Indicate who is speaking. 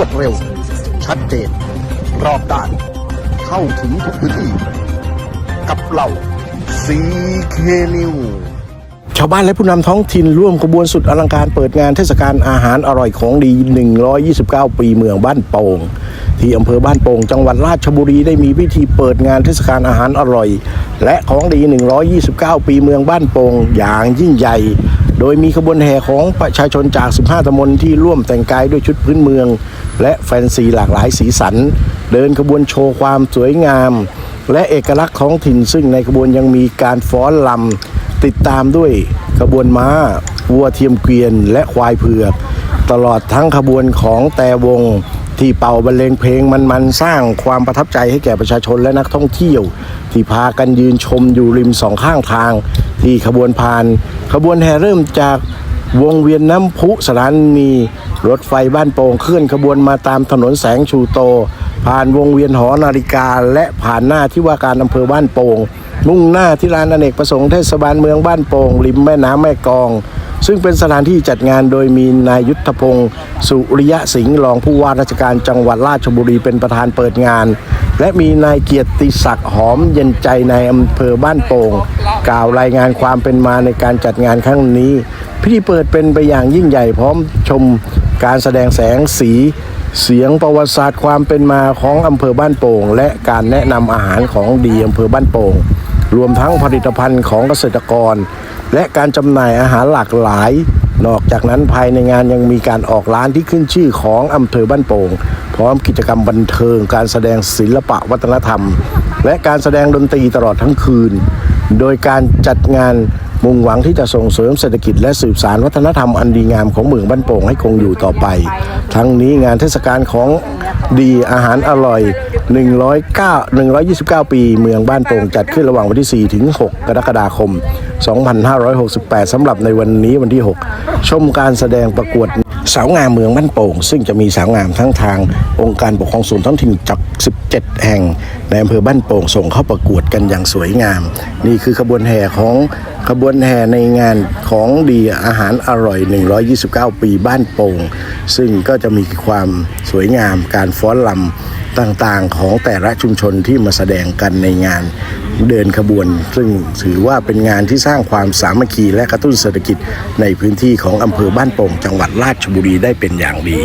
Speaker 1: วดเร็ว ชัดเจน รอบด้าน เข้าถึงทุกพื้นที่ กับเราซีเคนิวชาวบ้านและผู้นำท้องถิ่นร่วมขบวนสุดอลังการเปิดงานเทศกาลอาหารอร่อยของดี 129 ปีเมืองบ้านโป่งที่อำเภอบ้านโป่งจังหวัดราชบุรีได้มีพิธีเปิดงานเทศกาลอาหารอร่อย และของดี 129 ปีเมืองบ้านโป่งอย่างยิ่งใหญ่ โดยมีขบวนแห่ของประชาชนจาก 15ตำบลที่ร่วมแต่งกายด้วยชุดพื้นเมือง และแฟนซีหลากหลายสีสัน เดินขบวนโชว์ความสวยงาม และเอกลักษณ์ของถิ่น ซึ่งในขบวนยังมีการฟ้อนลำติดตามด้วยขบวนม้า วัวเทียมเกวียน และควายเผือก ตลอดทั้งขบวนของแต่วงที่เป่าบรรเลงเพลงมันๆ สร้างความประทับใจให้แก่ประชาชนและนักท่องเที่ยว ที่พากันยืนชมอยู่ริมสองข้างทาง ที่ขบวนพาน ขบวนแห่เริ่มจากวงเวียนน้ำพุสถานีรถไฟบ้านโป่งเคลื่อนขบวนมาตามถนนแสงชูโต ผ่านวงเวียนหอนาฬิกา และผ่านหน้าที่ว่าการอำเภอบ้านโป่งมุ่งหน้าที่ลานอเนกประสงค์เทศบาลเมืองบ้านโป่งริมแม่น้ำแม่กอง ซึ่งเป็นสถานที่จัดงานโดยมีนายยุทธพงศ์สุริยะสิงห์รองผู้ว่าราชการจังหวัดราชบุรีเป็นประธานเปิดงาน และมีนายเกียรติศักดิ์หอมเย็นใจในอำเภอบ้านโป่งกล่าวรายงานความเป็นมาในการจัดงานครั้งนี้ พิธีเปิดเป็นไปอย่างยิ่งใหญ่พร้อมชมการแสดงแสงสี เสียงประวัติศาสตร์ความเป็นมาของอำเภอบ้านโป่ง และการแนะนำอาหารของดีอำเภอบ้านโป่ง รวมทั้งผลิตภัณฑ์ของเกษตรกร และการจำหน่ายอาหารหลากหลาย นอกจากนั้นภายในงานยังมีการออกร้านที่ขึ้นชื่อของอำเภอบ้านโป่ง พร้อมกิจกรรมบันเทิง การแสดงศิลปะวัฒนธรรม และการแสดงดนตรีตลอดทั้งคืน โดยการจัดงานมุ่งหวังที่จะส่งเสริมเศรษฐกิจและสืบสารวัฒนธรรมอันดีงามของเมืองบ้านโป่งให้คงอยู่ต่อไป ทั้งนี้งานเทศกาลของดีอาหารอร่อย 109 129 ปี เมืองบ้านโป่งจัดขึ้นระหว่างวันที่ 4 ถึง 6 กรกฎาคม 2568สำหรับในวันนี้วันที่ 6 ชมการแสดงประกวดสาวงามเมืองบ้านโป่ง ซึ่งจะมีสาวงามทั้งทางองค์การปกครองส่วนท้องถิ่นจาก 17 แห่ง ในอำเภอบ้านโป่งส่งเข้าประกวดกันอย่างสวยงาม นี่คือขบวนแห่ของขบวนแห่ในงานของดีอาหารอร่อย 129 ปีบ้านโป่ง ซึ่งก็จะมีความสวยงามการฟ้อนลำต่างๆของแต่ละชุมชนที่มาแสดงกันในงาน เดินขบวน ซึ่งถือว่าเป็นงานที่สร้างความสามัคคีและกระตุ้นเศรษฐกิจในพื้นที่ของอำเภอบ้านโป่งจังหวัดราชบุรีได้เป็นอย่างดี